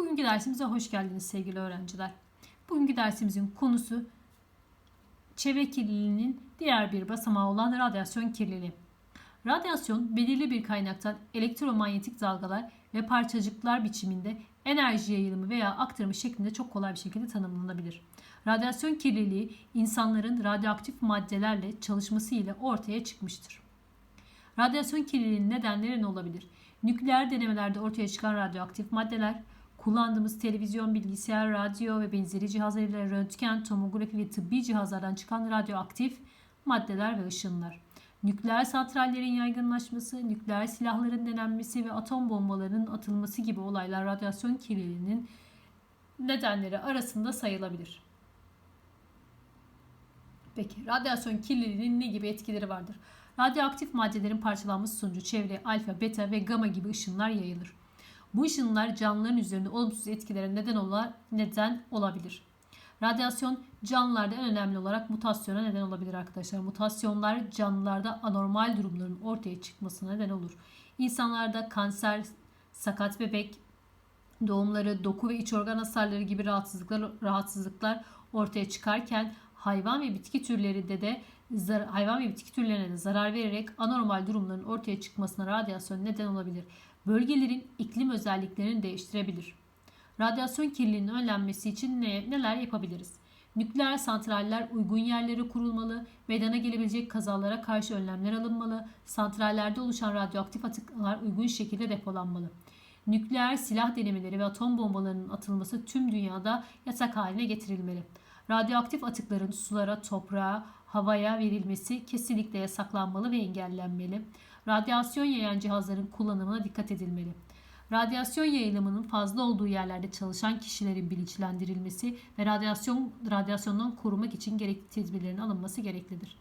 Bugünkü dersimize hoş geldiniz sevgili öğrenciler. Bugünkü dersimizin konusu çevre kirliliğinin diğer bir basamağı olan radyasyon kirliliği. Radyasyon belirli bir kaynaktan elektromanyetik dalgalar ve parçacıklar biçiminde enerji yayılımı veya aktarımı şeklinde çok kolay bir şekilde tanımlanabilir. Radyasyon kirliliği insanların radyoaktif maddelerle çalışması ile ortaya çıkmıştır. Radyasyon kirliliğinin nedenleri ne olabilir? Nükleer denemelerde ortaya çıkan radyoaktif maddeler, kullandığımız televizyon, bilgisayar, radyo ve benzeri cihazlarıyla röntgen, tomografi ve tıbbi cihazlardan çıkan radyoaktif maddeler ve ışınlar. Nükleer santrallerin yaygınlaşması, nükleer silahların denenmesi ve atom bombalarının atılması gibi olaylar radyasyon kirliliğinin nedenleri arasında sayılabilir. Peki radyasyon kirliliğinin ne gibi etkileri vardır? Radyoaktif maddelerin parçalanması sonucu çevreye alfa, beta ve gamma gibi ışınlar yayılır. Bu ışınlar canlıların üzerinde olumsuz etkilere neden, ola, neden olabilir. Radyasyon canlılarda en önemli olarak mutasyona neden olabilir arkadaşlar. Mutasyonlar canlılarda anormal durumların ortaya çıkmasına neden olur. İnsanlarda kanser, sakat bebek, doğumları, doku ve iç organ hasarları gibi rahatsızlıklar, rahatsızlıklar ortaya çıkarken hayvan ve bitki türlerinde de hayvan ve bitki türlerine de zarar vererek anormal durumların ortaya çıkmasına radyasyon neden olabilir. Bölgelerin iklim özelliklerini değiştirebilir. Radyasyon kirliliğinin önlenmesi için ne, neler yapabiliriz? Nükleer santraller uygun yerlere kurulmalı, meydana gelebilecek kazalara karşı önlemler alınmalı, santrallerde oluşan radyoaktif atıklar uygun şekilde depolanmalı. Nükleer silah denemeleri ve atom bombalarının atılması tüm dünyada yasak haline getirilmeli. Radyoaktif atıkların sulara, toprağa, havaya verilmesi kesinlikle yasaklanmalı ve engellenmeli. Radyasyon yayan cihazların kullanımına dikkat edilmeli. Radyasyon yayılımının fazla olduğu yerlerde çalışan kişilerin bilinçlendirilmesi ve radyasyon radyasyondan korumak için gerekli tedbirlerin alınması gereklidir.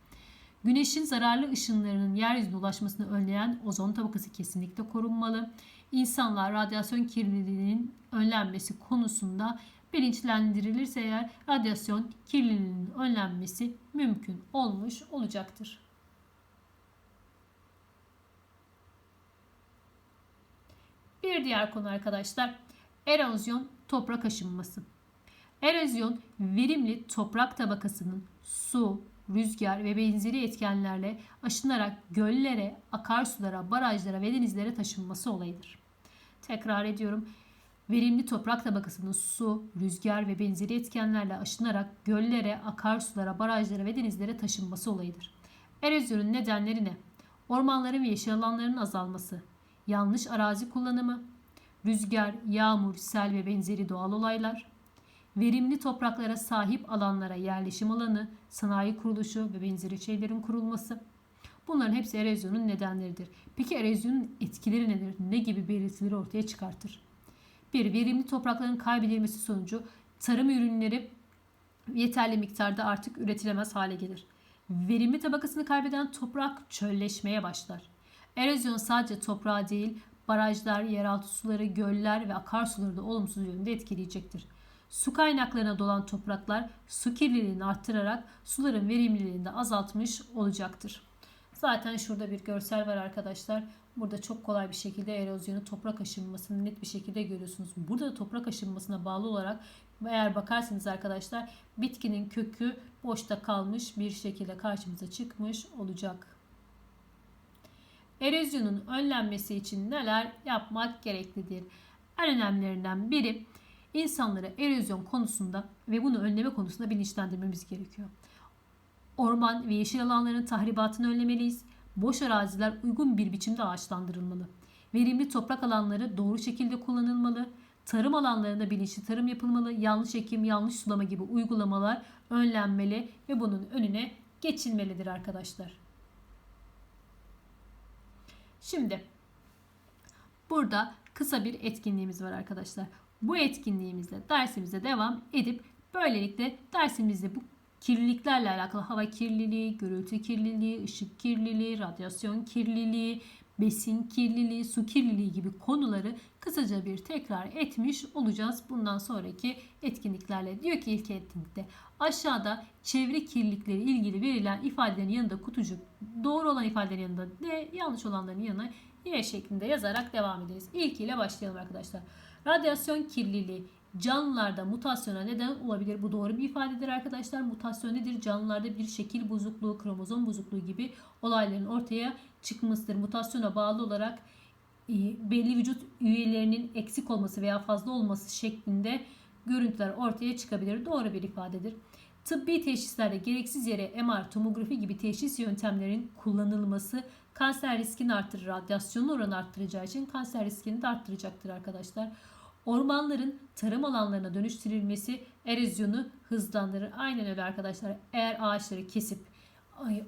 Güneşin zararlı ışınlarının yeryüzüne ulaşmasını önleyen ozon tabakası kesinlikle korunmalı. İnsanlar radyasyon kirliliğinin önlenmesi konusunda bilinçlendirilirse eğer radyasyon kirliliğinin önlenmesi mümkün olmuş olacaktır. Bir diğer konu arkadaşlar erozyon toprak aşınması. Erozyon verimli toprak tabakasının su, rüzgar ve benzeri etkenlerle aşınarak göllere, akarsulara, barajlara ve denizlere taşınması olayıdır. Tekrar ediyorum. Verimli toprak tabakasının su, rüzgar ve benzeri etkenlerle aşınarak göllere, akarsulara, barajlara ve denizlere taşınması olayıdır. Erozyonun nedenleri ne? Ormanların ve yeşil alanların azalması, yanlış arazi kullanımı, rüzgar, yağmur, sel ve benzeri doğal olaylar, verimli topraklara sahip alanlara yerleşim alanı, sanayi kuruluşu ve benzeri şeylerin kurulması. Bunların hepsi erozyonun nedenleridir. Peki erozyonun etkileri nedir? Ne gibi belirtileri ortaya çıkartır? Bir, verimli toprakların kaybedilmesi sonucu tarım ürünleri yeterli miktarda artık üretilemez hale gelir. Verimli tabakasını kaybeden toprak çölleşmeye başlar. Erozyon sadece toprağı değil, barajlar, yeraltı suları, göller ve akarsuları da olumsuz yönde etkileyecektir. Su kaynaklarına dolan topraklar su kirliliğini arttırarak suların verimliliğini de azaltmış olacaktır. Zaten şurada bir görsel var arkadaşlar. Burada çok kolay bir şekilde erozyonu, toprak aşınmasını net bir şekilde görüyorsunuz. Burada da toprak aşınmasına bağlı olarak eğer bakarsanız arkadaşlar bitkinin kökü boşta kalmış bir şekilde karşımıza çıkmış olacak. Erozyonun önlenmesi için neler yapmak gereklidir? En önemlilerinden biri insanları erozyon konusunda ve bunu önleme konusunda bilinçlendirmemiz gerekiyor. Orman ve yeşil alanların tahribatını önlemeliyiz. Boş araziler uygun bir biçimde ağaçlandırılmalı. Verimli toprak alanları doğru şekilde kullanılmalı. Tarım alanlarında bilinçli tarım yapılmalı. Yanlış ekim, yanlış sulama gibi uygulamalar önlenmeli ve bunun önüne geçilmelidir arkadaşlar. Şimdi burada kısa bir etkinliğimiz var arkadaşlar. Bu etkinliğimizle dersimize devam edip böylelikle dersimizde bu kirliliklerle alakalı hava kirliliği, gürültü kirliliği, ışık kirliliği, radyasyon kirliliği, besin kirliliği, su kirliliği gibi konuları kısaca bir tekrar etmiş olacağız bundan sonraki etkinliklerle. Diyor ki ilk etkinlikte aşağıda çevre kirlilikleri ilgili verilen ifadelerin yanında kutucuk doğru olan ifadelerin yanında D, yanlış olanların yanına Y şeklinde yazarak devam ederiz. İlk ile başlayalım arkadaşlar. Radyasyon kirliliği canlılarda mutasyona neden olabilir. Bu doğru bir ifadedir arkadaşlar. Mutasyon nedir? Canlılarda bir şekil bozukluğu, kromozom bozukluğu gibi olayların ortaya çıkmasıdır. Mutasyona bağlı olarak e, belli vücut üyelerinin eksik olması veya fazla olması şeklinde görüntüler ortaya çıkabilir. Doğru bir ifadedir. Tıbbi teşhislerde gereksiz yere MR, tomografi gibi teşhis yöntemlerin kullanılması kanser riskini artırır. Radyasyonun oranı arttıracağı için kanser riskini de arttıracaktır arkadaşlar. Ormanların tarım alanlarına dönüştürülmesi erozyonu hızlandırır. Aynen öyle arkadaşlar. Eğer ağaçları kesip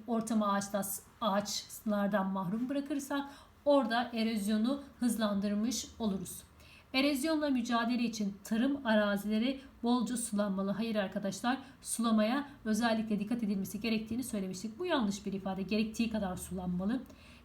ortamı ağaçta, ağaçlardan mahrum bırakırsak orada erozyonu hızlandırmış oluruz. Erozyonla mücadele için tarım arazileri bolca sulanmalı. Hayır arkadaşlar sulamaya özellikle dikkat edilmesi gerektiğini söylemiştik. Bu yanlış bir ifade. Gerektiği kadar sulanmalı.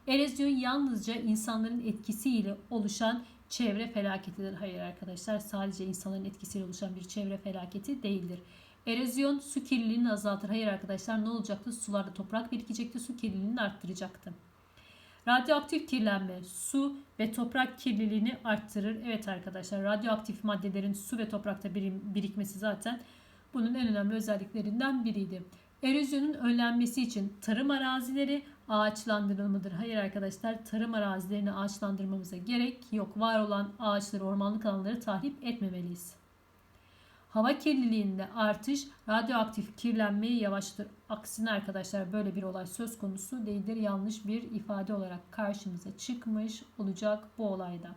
Erozyon yalnızca insanların etkisiyle oluşan çevre felaketidir. Hayır arkadaşlar sadece insanların etkisiyle oluşan bir çevre felaketi değildir. Erozyon su kirliliğini azaltır. Hayır arkadaşlar ne olacaktı? Sularda toprak birikecekti. Su kirliliğini arttıracaktı. Radyoaktif kirlenme su ve toprak kirliliğini arttırır. Evet arkadaşlar radyoaktif maddelerin su ve toprakta birikmesi zaten bunun en önemli özelliklerinden biriydi. Erozyonun önlenmesi için tarım arazileri ağaçlandırılmadır. Hayır arkadaşlar tarım arazilerini ağaçlandırmamıza gerek yok. Var olan ağaçları, ormanlık alanları tahrip etmemeliyiz. Hava kirliliğinde artış radyoaktif kirlenmeyi yavaşlatır. Aksine arkadaşlar böyle bir olay söz konusu değildir. Yanlış bir ifade olarak karşımıza çıkmış olacak bu olayda.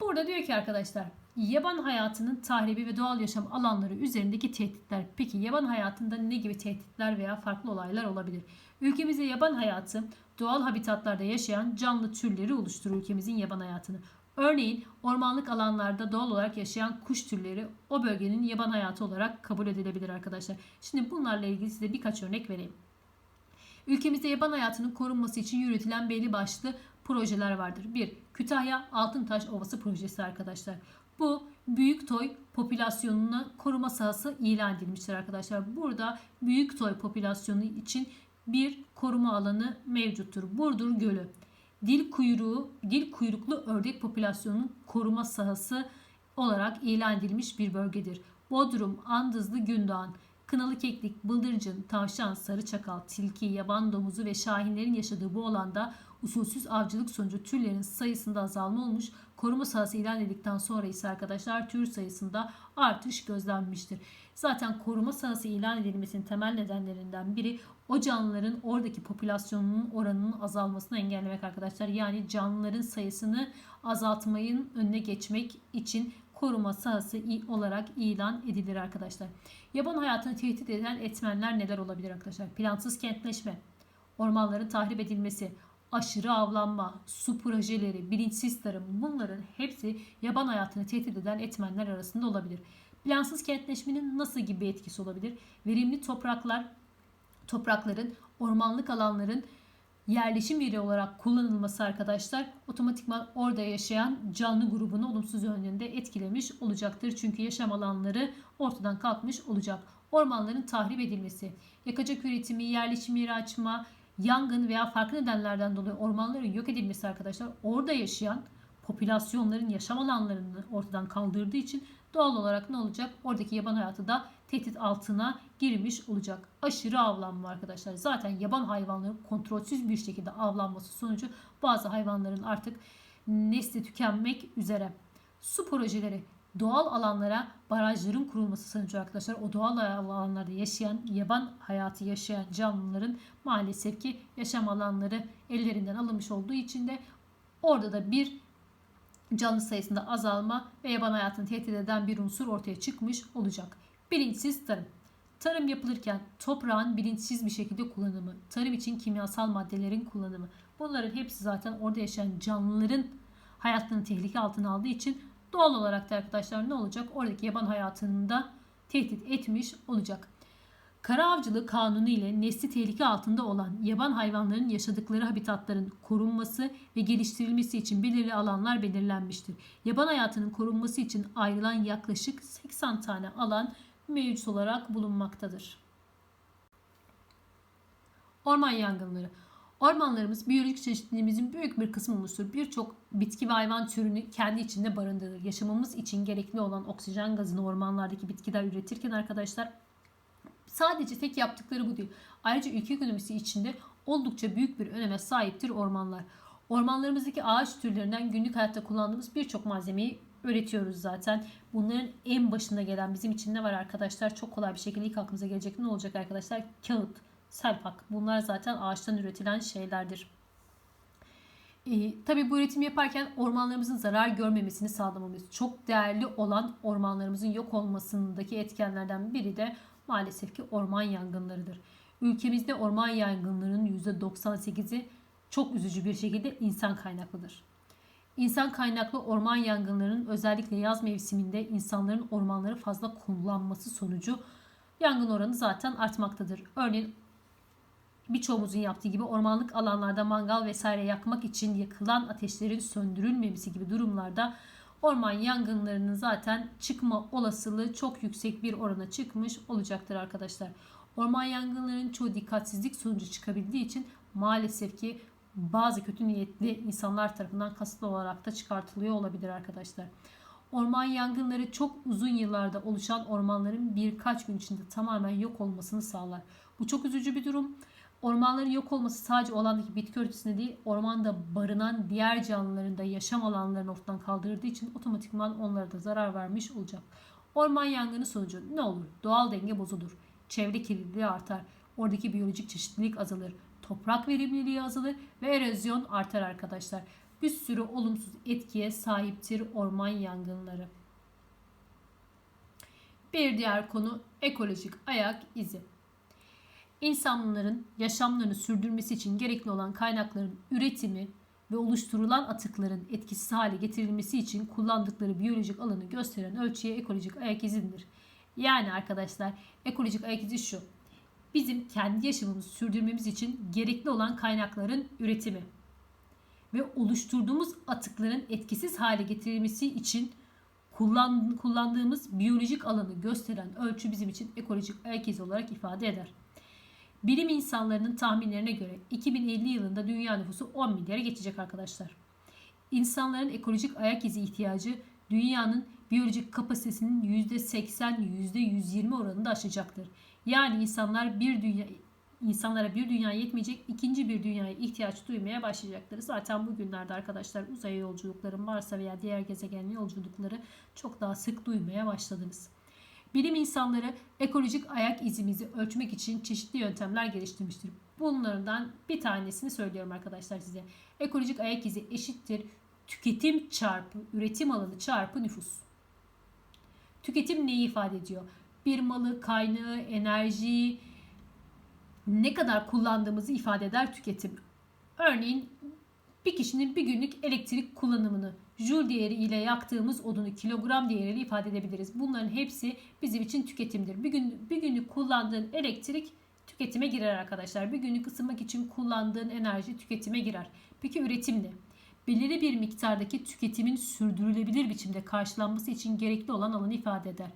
Burada diyor ki arkadaşlar yaban hayatının tahribi ve doğal yaşam alanları üzerindeki tehditler. Peki yaban hayatında ne gibi tehditler veya farklı olaylar olabilir? Ülkemizde yaban hayatı doğal habitatlarda yaşayan canlı türleri oluşturur ülkemizin yaban hayatını. Örneğin ormanlık alanlarda doğal olarak yaşayan kuş türleri o bölgenin yaban hayatı olarak kabul edilebilir arkadaşlar. Şimdi bunlarla ilgili size birkaç örnek vereyim. Ülkemizde yaban hayatının korunması için yürütülen belli başlı projeler vardır. 1. Kütahya Altıntaş Ovası projesi arkadaşlar. Bu büyük toy popülasyonuna koruma sahası ilan edilmiştir arkadaşlar. Burada büyük toy popülasyonu için bir koruma alanı mevcuttur. Burdur Gölü. Dil kuyruğu, dil kuyruklu ördek popülasyonunun koruma sahası olarak ilan edilmiş bir bölgedir. Bodrum, Andızlı, Gündoğan, Kınalı keklik, bıldırcın, tavşan, sarı çakal, tilki, yaban domuzu ve şahinlerin yaşadığı bu alanda usulsüz avcılık sonucu türlerin sayısında azalma olmuş. Koruma sahası ilan edildikten sonra ise arkadaşlar tür sayısında artış gözlenmiştir. Zaten koruma sahası ilan edilmesinin temel nedenlerinden biri o canlıların oradaki popülasyonunun oranının azalmasını engellemek arkadaşlar. Yani canlıların sayısını azaltmayın önüne geçmek için koruma sahası olarak ilan edilir arkadaşlar. Yaban hayatını tehdit eden etmenler neler olabilir arkadaşlar? Plansız kentleşme, ormanların tahrip edilmesi, aşırı avlanma, su projeleri, bilinçsiz tarım bunların hepsi yaban hayatını tehdit eden etmenler arasında olabilir. Plansız kentleşmenin nasıl gibi etkisi olabilir? Verimli topraklar, toprakların, ormanlık alanların yerleşim yeri olarak kullanılması arkadaşlar otomatikman orada yaşayan canlı grubunu olumsuz yönde etkilemiş olacaktır. Çünkü yaşam alanları ortadan kalkmış olacak. Ormanların tahrip edilmesi, yakacak üretimi, yerleşim yeri açma, yangın veya farklı nedenlerden dolayı ormanların yok edilmesi arkadaşlar orada yaşayan popülasyonların yaşam alanlarını ortadan kaldırdığı için doğal olarak ne olacak? Oradaki yaban hayatı da tehdit altına girmiş olacak. Aşırı avlanma arkadaşlar. Zaten yaban hayvanların kontrolsüz bir şekilde avlanması sonucu bazı hayvanların artık nesli tükenmek üzere. Su projeleri doğal alanlara barajların kurulması sonucu arkadaşlar o doğal alanlarda yaşayan yaban hayatı yaşayan canlıların maalesef ki yaşam alanları ellerinden alınmış olduğu için de orada da bir canlı sayısında azalma ve yaban hayatını tehdit eden bir unsur ortaya çıkmış olacak. Bilinçsiz tarım. Tarım yapılırken toprağın bilinçsiz bir şekilde kullanımı, tarım için kimyasal maddelerin kullanımı bunların hepsi zaten orada yaşayan canlıların hayatlarını tehlike altına aldığı için doğal olarak da arkadaşlar ne olacak? Oradaki yaban hayatını da tehdit etmiş olacak. Kara avcılığı kanunu ile nesli tehlike altında olan yaban hayvanların yaşadıkları habitatların korunması ve geliştirilmesi için belirli alanlar belirlenmiştir. Yaban hayatının korunması için ayrılan yaklaşık 80 tane alan mevcut olarak bulunmaktadır. Orman yangınları. Ormanlarımız biyolojik çeşitliliğimizin büyük bir kısmı oluşturur. Birçok bitki ve hayvan türünü kendi içinde barındırır. Yaşamamız için gerekli olan oksijen gazını ormanlardaki bitkiler üretirken arkadaşlar sadece tek yaptıkları bu değil. Ayrıca ülke ekonomisi içinde oldukça büyük bir öneme sahiptir ormanlar. Ormanlarımızdaki ağaç türlerinden günlük hayatta kullandığımız birçok malzemeyi üretiyoruz zaten. Bunların en başında gelen bizim için ne var arkadaşlar? Çok kolay bir şekilde ilk aklımıza gelecek ne olacak arkadaşlar? Kağıt, selpak. Bunlar zaten ağaçtan üretilen şeylerdir. E, tabii bu üretimi yaparken ormanlarımızın zarar görmemesini sağlamamız çok değerli olan ormanlarımızın yok olmasındaki etkenlerden biri de maalesef ki orman yangınlarıdır. Ülkemizde orman yangınlarının %98'i çok üzücü bir şekilde insan kaynaklıdır. İnsan kaynaklı orman yangınlarının özellikle yaz mevsiminde insanların ormanları fazla kullanması sonucu yangın oranı zaten artmaktadır. Örneğin birçoğumuzun yaptığı gibi ormanlık alanlarda mangal vesaire yakmak için yakılan ateşlerin söndürülmemesi gibi durumlarda orman yangınlarının zaten çıkma olasılığı çok yüksek bir orana çıkmış olacaktır arkadaşlar. Orman yangınlarının çoğu dikkatsizlik sonucu çıkabildiği için maalesef ki bazı kötü niyetli insanlar tarafından kasıtlı olarak da çıkartılıyor olabilir arkadaşlar. Orman yangınları çok uzun yıllarda oluşan ormanların birkaç gün içinde tamamen yok olmasını sağlar. Bu çok üzücü bir durum. Ormanların yok olması sadece olandaki bitki örtüsünde değil, ormanda barınan diğer canlıların da yaşam alanlarını ortadan kaldırdığı için otomatikman onlara da zarar vermiş olacak. Orman yangını sonucu ne olur? Doğal denge bozulur. Çevre kirliliği artar. Oradaki biyolojik çeşitlilik azalır. Toprak verimliliği azalır ve erozyon artar arkadaşlar. Bir sürü olumsuz etkiye sahiptir orman yangınları. Bir diğer konu ekolojik ayak izi. İnsanların yaşamlarını sürdürmesi için gerekli olan kaynakların üretimi ve oluşturulan atıkların etkisiz hale getirilmesi için kullandıkları biyolojik alanı gösteren ölçüye ekolojik ayak izindir. Yani arkadaşlar ekolojik ayak izi şu. Bizim kendi yaşamımızı sürdürmemiz için gerekli olan kaynakların üretimi ve oluşturduğumuz atıkların etkisiz hale getirilmesi için kullan, kullandığımız biyolojik alanı gösteren ölçü bizim için ekolojik ayak izi olarak ifade eder. Bilim insanlarının tahminlerine göre 2050 yılında dünya nüfusu 10 milyara geçecek arkadaşlar. İnsanların ekolojik ayak izi ihtiyacı dünyanın biyolojik kapasitesinin %80-%120 oranında aşacaktır. Yani insanlar bir dünya insanlara bir dünya yetmeyecek ikinci bir dünyaya ihtiyaç duymaya başlayacaklar. Zaten bugünlerde arkadaşlar uzay yolculukları Mars'a veya diğer gezegen yolculukları çok daha sık duymaya başladınız. Bilim insanları ekolojik ayak izimizi ölçmek için çeşitli yöntemler geliştirmiştir. Bunlardan bir tanesini söylüyorum arkadaşlar size. Ekolojik ayak izi eşittir tüketim çarpı üretim alanı çarpı nüfus. Tüketim neyi ifade ediyor? Bir malı, kaynağı, enerjiyi ne kadar kullandığımızı ifade eder tüketim. Örneğin bir kişinin bir günlük elektrik kullanımını Joule değeri ile yaktığımız odunu kilogram değeriyle ifade edebiliriz. Bunların hepsi bizim için tüketimdir. Bir, gün, bir günlük kullandığın elektrik tüketime girer arkadaşlar. Bir günlük ısınmak için kullandığın enerji tüketime girer. Peki üretim ne? Belirli bir miktardaki tüketimin sürdürülebilir biçimde karşılanması için gerekli olan alanı ifade eder.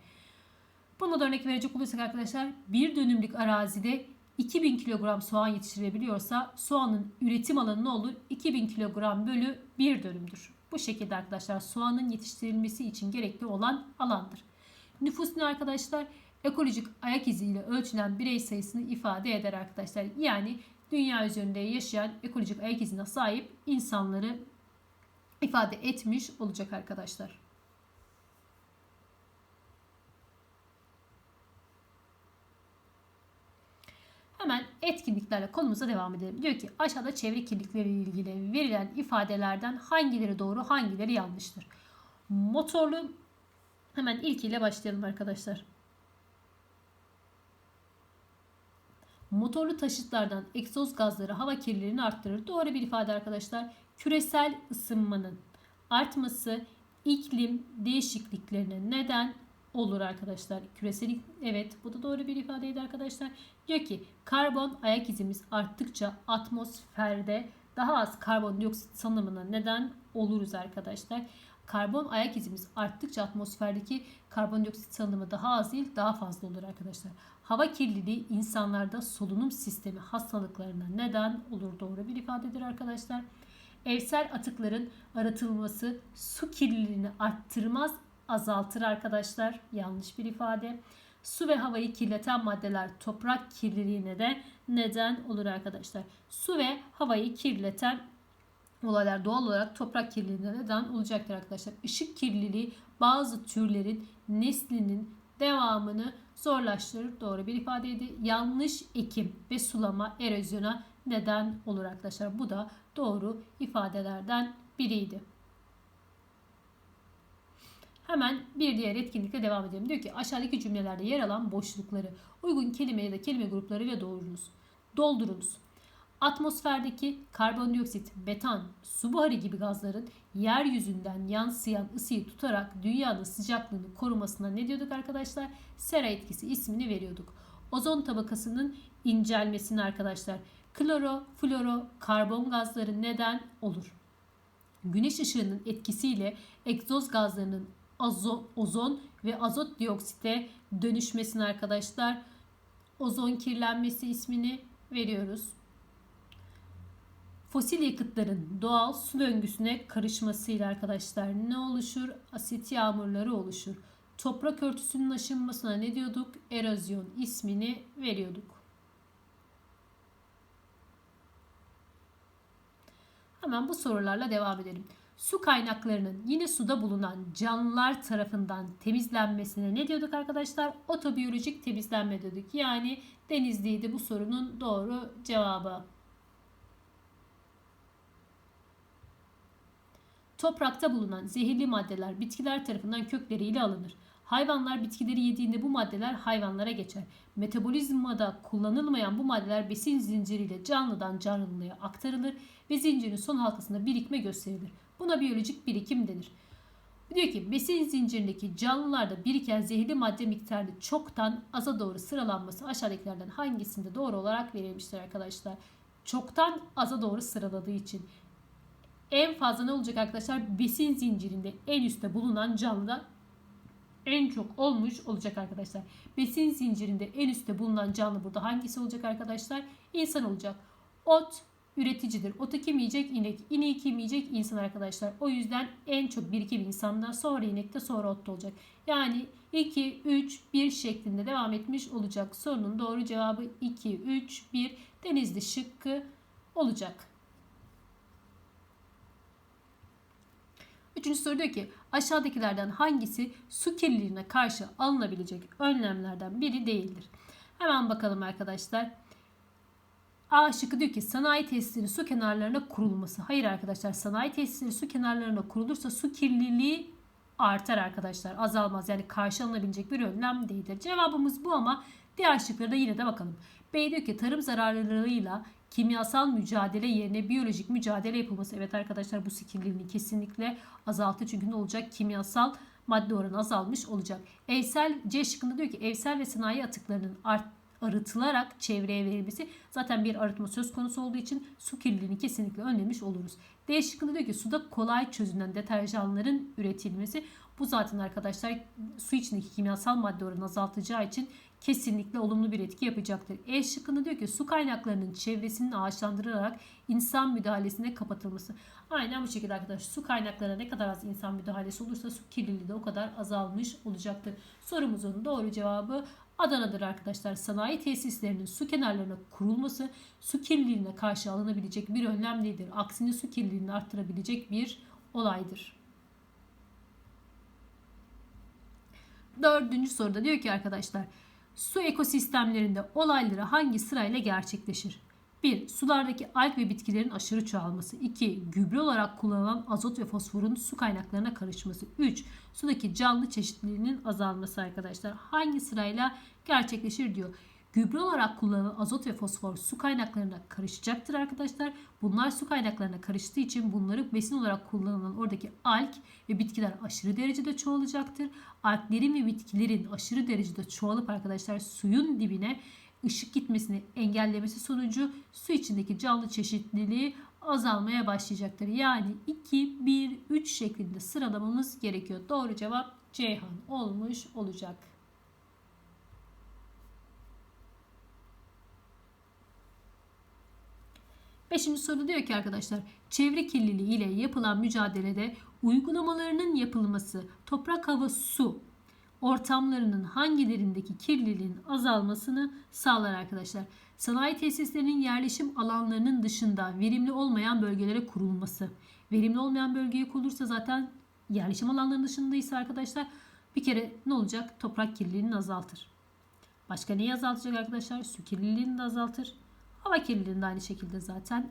Buna da örnek verecek olursak arkadaşlar bir dönümlük arazide 2000 kilogram soğan yetiştirebiliyorsa soğanın üretim alanı ne olur? 2000 kilogram bölü 1 dönümdür. Bu şekilde arkadaşlar soğanın yetiştirilmesi için gerekli olan alandır. Nüfus ne arkadaşlar? Ekolojik ayak iziyle ölçülen birey sayısını ifade eder arkadaşlar. Yani dünya üzerinde yaşayan ekolojik ayak izine sahip insanları ifade etmiş olacak arkadaşlar. Hemen etkinliklerle konumuza devam edelim. Diyor ki aşağıda çevre kirlilikleri ilgili verilen ifadelerden hangileri doğru hangileri yanlıştır? Motorlu hemen ilkiyle başlayalım arkadaşlar. Motorlu taşıtlardan egzoz gazları hava kirliliğini arttırır. Doğru bir ifade arkadaşlar. Küresel ısınmanın artması iklim değişikliklerine neden olur arkadaşlar. Küresel evet bu da doğru bir ifadeydi arkadaşlar. Diyor ki karbon ayak izimiz arttıkça atmosferde daha az karbondioksit salınımına neden oluruz arkadaşlar. Karbon ayak izimiz arttıkça atmosferdeki karbondioksit salınımı daha az değil daha fazla olur arkadaşlar. Hava kirliliği insanlarda solunum sistemi hastalıklarına neden olur doğru bir ifadedir arkadaşlar. Evsel atıkların aratılması su kirliliğini arttırmaz azaltır arkadaşlar. Yanlış bir ifade. Su ve havayı kirleten maddeler toprak kirliliğine de neden olur arkadaşlar. Su ve havayı kirleten olaylar doğal olarak toprak kirliliğine neden olacaktır arkadaşlar. Işık kirliliği bazı türlerin neslinin devamını zorlaştırır. Doğru bir ifadeydi. Yanlış ekim ve sulama erozyona neden olur arkadaşlar. Bu da doğru ifadelerden biriydi. Hemen bir diğer etkinlikle devam edelim. Diyor ki aşağıdaki cümlelerde yer alan boşlukları uygun kelime ya da kelime gruplarıyla doldurunuz. Doldurunuz. Atmosferdeki karbondioksit, metan, su buharı gibi gazların yeryüzünden yansıyan ısıyı tutarak dünyanın sıcaklığını korumasına ne diyorduk arkadaşlar? Sera etkisi ismini veriyorduk. Ozon tabakasının incelmesini arkadaşlar. Kloro, floro, karbon gazları neden olur? Güneş ışığının etkisiyle egzoz gazlarının azo, ozon ve azot dioksite dönüşmesini arkadaşlar ozon kirlenmesi ismini veriyoruz. Fosil yakıtların doğal su döngüsüne karışmasıyla arkadaşlar ne oluşur? Asit yağmurları oluşur. Toprak örtüsünün aşınmasına ne diyorduk? Erozyon ismini veriyorduk. Hemen bu sorularla devam edelim. Su kaynaklarının yine suda bulunan canlılar tarafından temizlenmesine ne diyorduk arkadaşlar? Otobiyolojik temizlenme dedik. Yani denizliydi bu sorunun doğru cevabı. Toprakta bulunan zehirli maddeler bitkiler tarafından kökleriyle alınır. Hayvanlar bitkileri yediğinde bu maddeler hayvanlara geçer. Metabolizmada kullanılmayan bu maddeler besin zinciriyle canlıdan canlılığa aktarılır ve zincirin son halkasında birikme gösterilir. Buna biyolojik birikim denir. Diyor ki besin zincirindeki canlılarda biriken zehirli madde miktarı çoktan aza doğru sıralanması aşağıdakilerden hangisinde doğru olarak verilmiştir arkadaşlar? Çoktan aza doğru sıraladığı için en fazla ne olacak arkadaşlar? Besin zincirinde en üstte bulunan canlıda en çok olmuş olacak arkadaşlar. Besin zincirinde en üstte bulunan canlı burada hangisi olacak arkadaşlar? İnsan olacak. Ot üreticidir. Otu kim yiyecek? İnek. İneği kim yiyecek? İnsan arkadaşlar. O yüzden en çok birikim insandan sonra inekte sonra otta olacak. Yani 2, 3, 1 şeklinde devam etmiş olacak. Sorunun doğru cevabı 2, 3, 1 denizli şıkkı olacak. Üçüncü soru diyor ki aşağıdakilerden hangisi su kirliliğine karşı alınabilecek önlemlerden biri değildir? Hemen bakalım arkadaşlar. A şıkkı diyor ki sanayi tesisleri su kenarlarına kurulması. Hayır arkadaşlar sanayi tesisleri su kenarlarına kurulursa su kirliliği artar arkadaşlar. Azalmaz yani karşı alınabilecek bir önlem değildir. Cevabımız bu ama diğer şıklara da yine de bakalım. B diyor ki tarım zararlarıyla kimyasal mücadele yerine biyolojik mücadele yapılması. Evet arkadaşlar bu su kirliliğini kesinlikle azaltır. Çünkü ne olacak? Kimyasal madde oranı azalmış olacak. Evsel C şıkkında diyor ki evsel ve sanayi atıklarının art, arıtılarak çevreye verilmesi zaten bir arıtma söz konusu olduğu için su kirliliğini kesinlikle önlemiş oluruz. D şıkkında diyor ki suda kolay çözünen deterjanların üretilmesi bu zaten arkadaşlar su içindeki kimyasal madde oranı azaltacağı için kesinlikle olumlu bir etki yapacaktır. E şıkkında diyor ki su kaynaklarının çevresinin ağaçlandırılarak insan müdahalesine kapatılması. Aynen bu şekilde arkadaşlar su kaynaklarına ne kadar az insan müdahalesi olursa su kirliliği de o kadar azalmış olacaktır. Sorumuzun doğru cevabı Adana'dır arkadaşlar. Sanayi tesislerinin su kenarlarına kurulması su kirliliğine karşı alınabilecek bir önlem değildir. Aksine su kirliliğini arttırabilecek bir olaydır. Dördüncü soruda diyor ki arkadaşlar su ekosistemlerinde olayları hangi sırayla gerçekleşir? 1. Sulardaki alg ve bitkilerin aşırı çoğalması. 2. Gübre olarak kullanılan azot ve fosforun su kaynaklarına karışması. 3. Sudaki canlı çeşitliliğinin azalması arkadaşlar. Hangi sırayla gerçekleşir diyor. Gübre olarak kullanılan azot ve fosfor su kaynaklarına karışacaktır arkadaşlar. Bunlar su kaynaklarına karıştığı için bunları besin olarak kullanılan oradaki alg ve bitkiler aşırı derecede çoğalacaktır. Alglerin ve bitkilerin aşırı derecede çoğalıp arkadaşlar suyun dibine ışık gitmesini engellemesi sonucu su içindeki canlı çeşitliliği azalmaya başlayacaktır. Yani 2, 1, 3 şeklinde sıralamamız gerekiyor. Doğru cevap Ceyhan olmuş olacak. Beşinci soru diyor ki arkadaşlar çevre kirliliği ile yapılan mücadelede uygulamalarının yapılması toprak, hava, su ortamlarının hangilerindeki kirliliğin azalmasını sağlar arkadaşlar. Sanayi tesislerinin yerleşim alanlarının dışında verimli olmayan bölgelere kurulması. Verimli olmayan bölgeye kurulursa zaten yerleşim alanlarının dışındaysa arkadaşlar bir kere ne olacak? Toprak kirliliğini azaltır. Başka neyi azaltacak arkadaşlar? Su kirliliğini de azaltır. Hava kirliliğini de aynı şekilde zaten.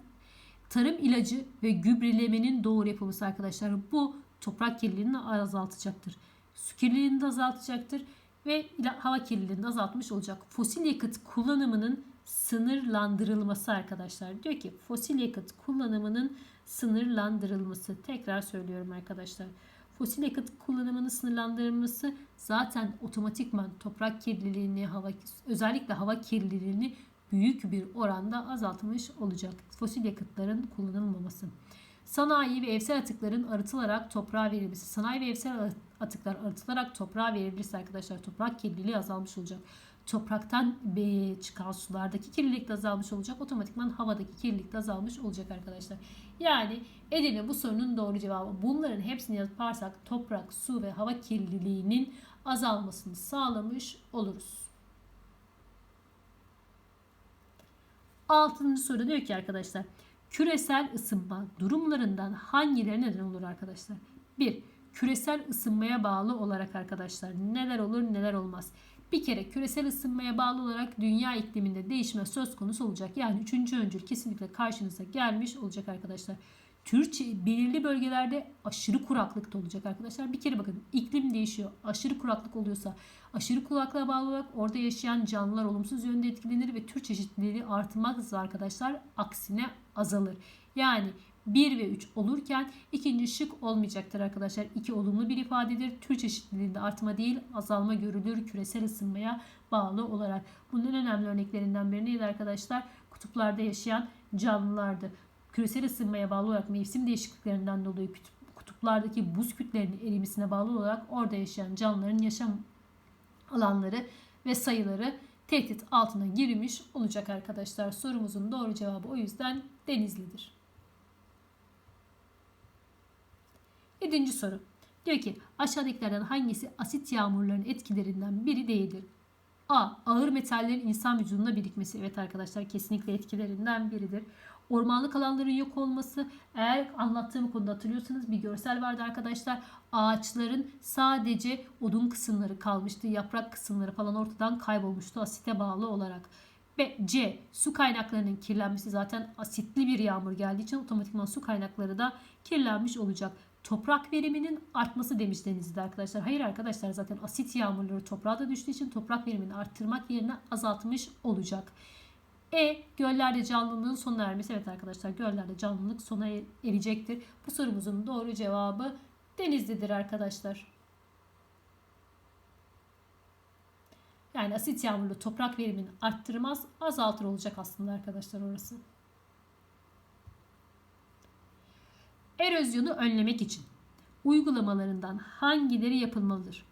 Tarım ilacı ve gübrelemenin doğru yapılması arkadaşlar bu toprak kirliliğini azaltacaktır. Su kirliliğini de azaltacaktır ve hava kirliliğini de azaltmış olacak. Fosil yakıt kullanımının sınırlandırılması arkadaşlar. Diyor ki fosil yakıt kullanımının sınırlandırılması. Tekrar söylüyorum arkadaşlar. Fosil yakıt kullanımının sınırlandırılması zaten otomatikman toprak kirliliğini, hava özellikle hava kirliliğini büyük bir oranda azaltmış olacak. Fosil yakıtların kullanılmaması. Sanayi ve evsel atıkların arıtılarak toprağa verilmesi. Sanayi ve evsel atıklar arıtılarak toprağa verilirse arkadaşlar toprak kirliliği azalmış olacak. Topraktan çıkan sulardaki kirlilik de azalmış olacak. Otomatikman havadaki kirlilik de azalmış olacak arkadaşlar. Yani Edirne bu sorunun doğru cevabı. Bunların hepsini yaparsak toprak, su ve hava kirliliğinin azalmasını sağlamış oluruz. Altıncı soru diyor ki arkadaşlar. Küresel ısınma durumlarından hangileri neden olur arkadaşlar? 1. Küresel ısınmaya bağlı olarak arkadaşlar neler olur neler olmaz. Bir kere küresel ısınmaya bağlı olarak dünya ikliminde değişme söz konusu olacak. Yani üçüncü öncül kesinlikle karşınıza gelmiş olacak arkadaşlar. Türkiye belirli bölgelerde aşırı kuraklık olacak arkadaşlar. Bir kere bakın iklim değişiyor. Aşırı kuraklık oluyorsa aşırı kuraklığa bağlı olarak orada yaşayan canlılar olumsuz yönde etkilenir ve tür çeşitliliği artmaz arkadaşlar. Aksine azalır. Yani 1 ve 3 olurken ikinci şık olmayacaktır arkadaşlar. 2 olumlu bir ifadedir. Tür çeşitliliğinde artma değil azalma görülür küresel ısınmaya bağlı olarak. Bunun önemli örneklerinden biri neydi arkadaşlar? Kutuplarda yaşayan canlılardı küresel ısınmaya bağlı olarak mevsim değişikliklerinden dolayı kutuplardaki buz kütlerinin erimesine bağlı olarak orada yaşayan canlıların yaşam alanları ve sayıları tehdit altına girmiş olacak arkadaşlar. Sorumuzun doğru cevabı o yüzden Denizli'dir. Yedinci soru. Diyor ki aşağıdakilerden hangisi asit yağmurlarının etkilerinden biri değildir? A. Ağır metallerin insan vücudunda birikmesi. Evet arkadaşlar kesinlikle etkilerinden biridir. Ormanlık alanların yok olması. Eğer anlattığım konuda hatırlıyorsanız bir görsel vardı arkadaşlar. Ağaçların sadece odun kısımları kalmıştı. Yaprak kısımları falan ortadan kaybolmuştu asite bağlı olarak. Ve C. Su kaynaklarının kirlenmesi zaten asitli bir yağmur geldiği için otomatikman su kaynakları da kirlenmiş olacak. Toprak veriminin artması demiş Denizli'de arkadaşlar. Hayır arkadaşlar zaten asit yağmurları toprağa da düştüğü için toprak verimini arttırmak yerine azaltmış olacak. E. Göllerde canlılığın sona ermesi. Evet arkadaşlar göllerde canlılık sona er-, erecektir. Bu sorumuzun doğru cevabı Denizli'dir arkadaşlar. Yani asit yağmurlu toprak verimini arttırmaz, azaltır olacak aslında arkadaşlar orası. Erozyonu önlemek için uygulamalarından hangileri yapılmalıdır?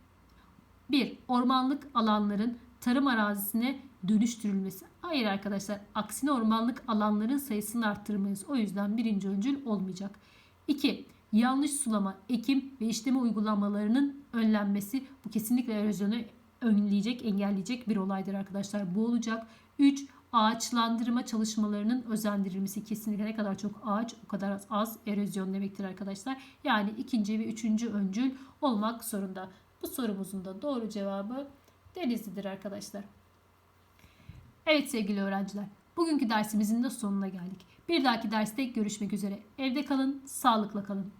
1. Ormanlık alanların tarım arazisine dönüştürülmesi. Hayır arkadaşlar aksine ormanlık alanların sayısını arttırmayız. O yüzden birinci öncül olmayacak. 2. Yanlış sulama, ekim ve işleme uygulamalarının önlenmesi. Bu kesinlikle erozyonu önleyecek, engelleyecek bir olaydır arkadaşlar. Bu olacak. 3 ağaçlandırma çalışmalarının özendirilmesi kesinlikle ne kadar çok ağaç o kadar az erozyon demektir arkadaşlar. Yani ikinci ve üçüncü öncül olmak zorunda. Bu sorumuzun da doğru cevabı Denizli'dir arkadaşlar. Evet sevgili öğrenciler. Bugünkü dersimizin de sonuna geldik. Bir dahaki derste görüşmek üzere. Evde kalın, sağlıkla kalın.